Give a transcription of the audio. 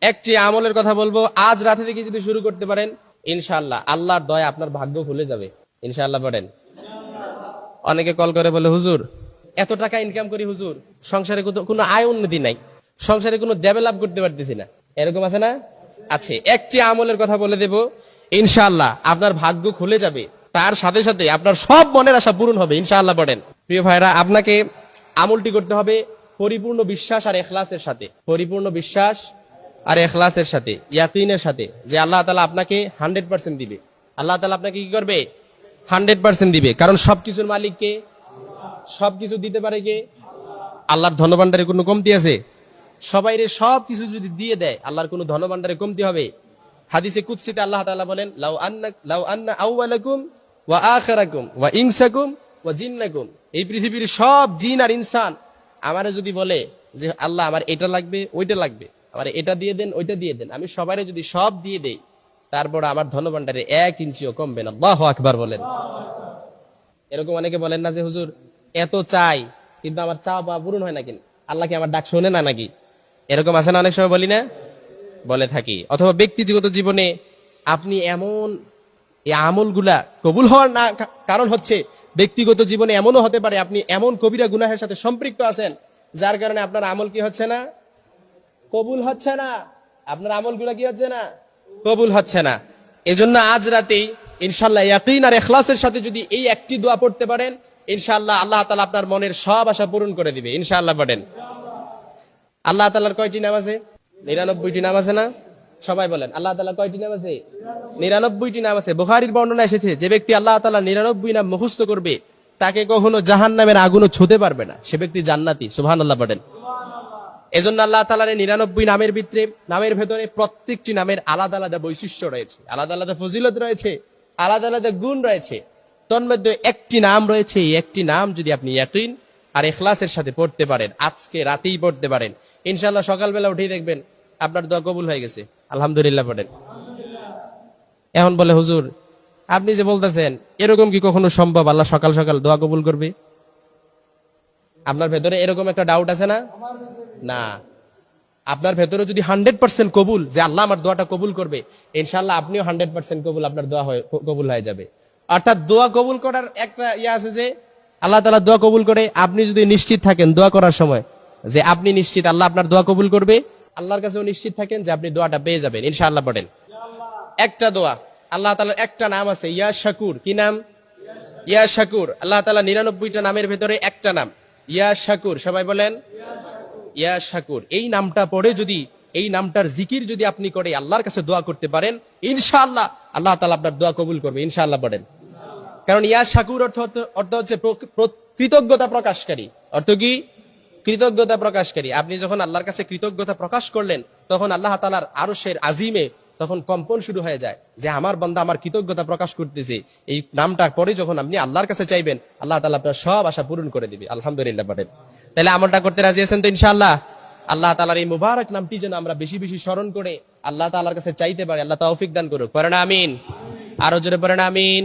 একটি আমলের কথা বলব। আজ রাতে থেকে যদি শুরু করতে পারেন ইনশাল্লাহ আল্লাহর দয়া আপনার ভাগ্য খুলে যাবে। ইনশাল্লাহ পড়েন। অনেকে কল করে বলে, হুজুর, এত টাকা ইনকাম করি হুজুর, সংসারে কোনো- আয় উন্নতি নাই। সংসারে কোনো ডেভেলপ করতে পারতেছি না। এরকম আছে না? আছে। একটি আমলের কথা বলে দেব, ইনশাআল্লাহ, আপনার ভাগ্য খুলে যাবে। তার সাথে সাথে আপনার সব মনের আশা পূরণ হবে, ইনশাআল্লাহ পড়েন। প্রিয় ভাইরা আপনাকে আমলটি করতে হবে পরিপূর্ণ বিশ্বাস আর এখলাসের সাথে। পরিপূর্ণ বিশ্বাস আর এখলাসের সাথে, ইয়াকিনের সাথে, যে আল্লাহ তালা আপনাকে হান্ড্রেড পার্সেন্ট দিবে। আল্লাহ তালা আপনাকে কি করবে? হান্ড্রেড পার্সেন্ট দিবে। কারণ সবকিছুর মালিককে সবকিছু দিতে পারে কে? আল্লাহর ধনভাণ্ডারে কোনো কমতি আছে? সবাইরে সব কিছু যদি দিয়ে দেয়, আল্লাহর কোনো ধনভাণ্ডারে কমতি হবে? হাদিসে কুৎসিতে আল্লাহ তালা বলেন, লাউ আন্না লাউ আন্না আউওয়ালাকুম ওয়া আখিরাকুম ওয়া ইনসাকুম ওয়া জিন্নাকুম। এই পৃথিবীর সব জিন আর ইনসান আমারে যদি বলে যে, আল্লাহ, আমার এটা লাগবে, ওইটা লাগবে। আমার এটা দিয়ে দেন, ওইটা দিয়ে দেন। আমি সবারে যদি সব দিয়ে দেই, তারপর আমার ধনভাণ্ডারে এক ইঞ্চিও কমবে না। আল্লাহু আকবার বলেন। এরকম অনেকে বলেন না যে, হুজুর, এত চাই, কিন্তু আমার চা বা পূরণ হয় না কিনা? আল্লাহ আমার ডাক শোনে না নাকি? এরকম আছে না অনেক সময় বলি না? বলে থাকি। অথবা ব্যক্তিগত জীবনে আপনি এমন এই আমলগুলা কবুল হওয়ার না কারণ হচ্ছে ব্যক্তিগত জীবনে এমনও হতে পারে, আপনি এমন কবিরা গুনাহের সাথে সম্পৃক্ত আছেন, যার কারণে আপনার আমল কি হচ্ছে না? কবুল হচ্ছে না। আপনার আমলগুলা কি হচ্ছে না? কবুল হচ্ছে না। এজন্য আজ রাতেই ইনশাল্লাহ ইয়াকিন আর এখলাসের সাথে যদি এই একটি দোয়া পড়তে পারেন, ইনশাআল্লাহ আল্লাহ তাআলা আপনার মনের সব আশা পূরণ করে দিবে। ইনশাআল্লাহ পড়েন। আল্লাহ তাআলার কয়টি নাম আছে? নিরানব্বইটি নাম আছে না? সবাই বলেন, আল্লাহ তাআলার কয়টি নাম আছে? নিরানব্বইটি নাম আছে। বুখারীর বর্ণনা এসেছে, যে ব্যক্তি আল্লাহ তালা নিরানব্বই নাম মুখস্থ করবে, তাকে কখনো জাহান নামের আগুনও ছুতে পারবে না। সে ব্যক্তি জান্নাতি। সুহান আল্লাহ পড়েন। এজন্য আল্লাহ তালার নিরানব্বই নামের ভিতরে, নামের ভেতরে প্রত্যেকটি নামের আলাদা আলাদা বৈশিষ্ট্য রয়েছে। আলাদা আলাদা ফজিলত রয়েছে, আলাদা আলাদা গুণ রয়েছে। তন্মধ্যে একটি নাম রয়েছে, এই একটি নাম যদি আপনি ইয়াকিন আর এখলাসের সাথে পড়তে পারেন, আজকে রাতেই পড়তে পারেন। ইনশাল্লাহ সকালবেলা উঠেই দেখবেন আপনার দোয়া কবুল হয়ে গেছে। আলহামদুলিল্লাহ পড়েন। এখন বলে, হুজুর, আপনি যে বলতেছেন, এরকম কি কখনো সম্ভব? আল্লাহ সকাল সকাল দোয়া কবুল করবে? আপনার ভেতরে এরকম একটা ডাউট আছে না? না। আপনার ভেতরে যদি হান্ড্রেড পার্সেন্ট কবুল, যে আল্লাহ আমার দোয়াটা কবুল করবে ইনশাল্লাহ আপনিও হান্ড্রেড পার্সেন্ট কবুল, আপনার দোয়া কবুল হয়ে যাবে। অর্থাৎ দোয়া কবুল করার একটা ইয়ে আছে যে, আল্লাহ তালা দোয়া কবুল করে, আপনি যদি নিশ্চিত থাকেন দোয়া করার সময়, যে আপনি নিশ্চিত আল্লাহ আপনার দোয়া কবুল করবে, আল্লাহর কাছেও নিশ্চিত থাকেন যে আপনি দোয়াটা পেয়ে যাবেন, ইনশাআল্লাহ পড়েন। একটা দোয়া, আল্লাহ তালার একটা নাম আছে, ইয়া শাকুর, কি নাম? ইয়া শাকুর, আল্লাহ তালা নিরানব্বইটা নামের ভেতরে একটা নাম। ইয়া শাকুর, সবাই বলেন? ইয়া শাকুর। এই নামটা পড়ে যদি, এই নামটার জিকির যদি আপনি করে আল্লাহর কাছে দোয়া করতে পারেন, ইনশাআল্লাহ আল্লাহ তালা আপনার দোয়া কবুল করবে, ইনশাআল্লাহ পড়েন। কারণ ইয়া শাকুর অর্থ অর্থ- হচ্ছে কৃতজ্ঞতা প্রকাশকারী। অর্থ কি? কৃতজ্ঞতা প্রকাশকারী। আপনি যখন আল্লাহর কাছে কৃতজ্ঞতা প্রকাশ করলেন, তখন আল্লাহ তালার আরও আরশের আজিমে তখন কম্পন শুরু হয়ে যায় যে আমার বন্ধা আমার কৃতজ্ঞতা প্রকাশ করতেছে। এই নামটা পরে যখন আপনি আল্লাহর কাছে চাইবেন, আল্লাহ তালা আপনার সব আশা পূরণ করে দিবে। আলহামদুলিল্লাহ পড়েন তাহলে আমলটা করতে রাজি আছেন তো ইনশাআল্লাহ? আল্লাহ তালার এই মুবারক নামটি যেন আমরা বেশি বেশি স্মরণ করে আল্লাহ তালার কাছে চাইতে পারি, আল্লাহ তৌফিক দান করুক। পরে আমিন? আরও জোরে পরে আমিন?